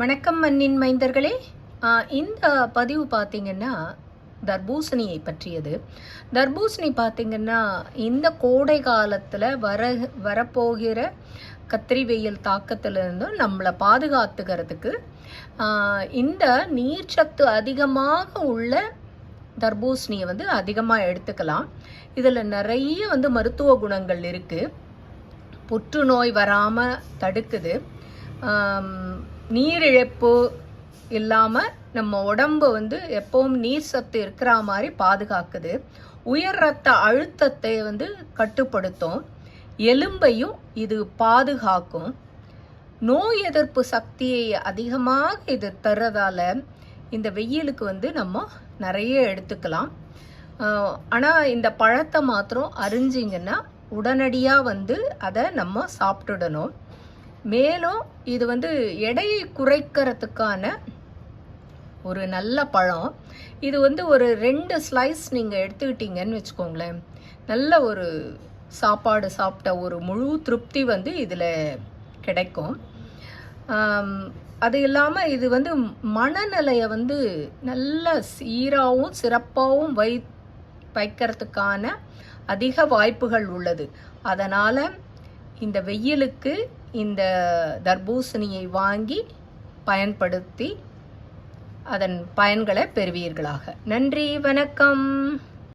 வணக்கம் மண்ணின் மைந்தர்களே. இந்த பதிவு பார்த்திங்கன்னா தர்பூசணியை பற்றியது. தர்பூசணி பார்த்திங்கன்னா இந்த கோடை காலத்தில் வர வரப்போகிற கத்திரி வெயில் தாக்கத்திலிருந்தும் நம்மளை பாதுகாத்துக்கிறதுக்கு இந்த நீர்ச்சத்து அதிகமாக உள்ள தர்பூசணியை வந்து அதிகமாக எடுத்துக்கலாம். இதில் நிறைய வந்து மருத்துவ குணங்கள் இருக்குது புற்றுநோய் வராமல் தடுக்குது. நீரிழப்பு இல்லாமல் நம்ம உடம்பு வந்து எப்பவும் நீர் சத்து இருக்கிற மாதிரி பாதுகாக்குது. உயர் ரத்த அழுத்தத்தை வந்து கட்டுப்படுத்தும். எலும்பையும் இது பாதுகாக்கும். நோய் எதிர்ப்பு சக்தியை அதிகமாக இது தர்றதால இந்த வெயிலுக்கு வந்து நம்ம நிறைய எடுத்துக்கலாம். ஆனால் இந்த பழத்தை மாத்திரம் அரிஞ்சிங்கன்னா உடனடியாக வந்து அதை நம்ம சாப்பிட்டுடணும். மேலும் இது வந்து எடையை குறைக்கிறதுக்கான ஒரு நல்ல பழம். இது வந்து ஒரு ரெண்டு ஸ்லைஸ் நீங்கள் எடுத்துக்கிட்டீங்கன்னு வச்சுக்கோங்களேன். நல்ல ஒரு சாப்பாடு சாப்பிட்ட ஒரு முழு திருப்தி வந்து இதில் கிடைக்கும். அது இல்லாமல் இது வந்து மனநிலையை வந்து நல்ல சீராகவும் சிறப்பாகவும் வை வைக்கிறதுக்கான அதிக வாய்ப்புகள் உள்ளது. அதனால் இந்த வெயிலுக்கு இந்த தர்பூசணியை வாங்கி பயன்படுத்தி அதன் பயன்களை பெறுவீர்களாக. நன்றி வணக்கம்.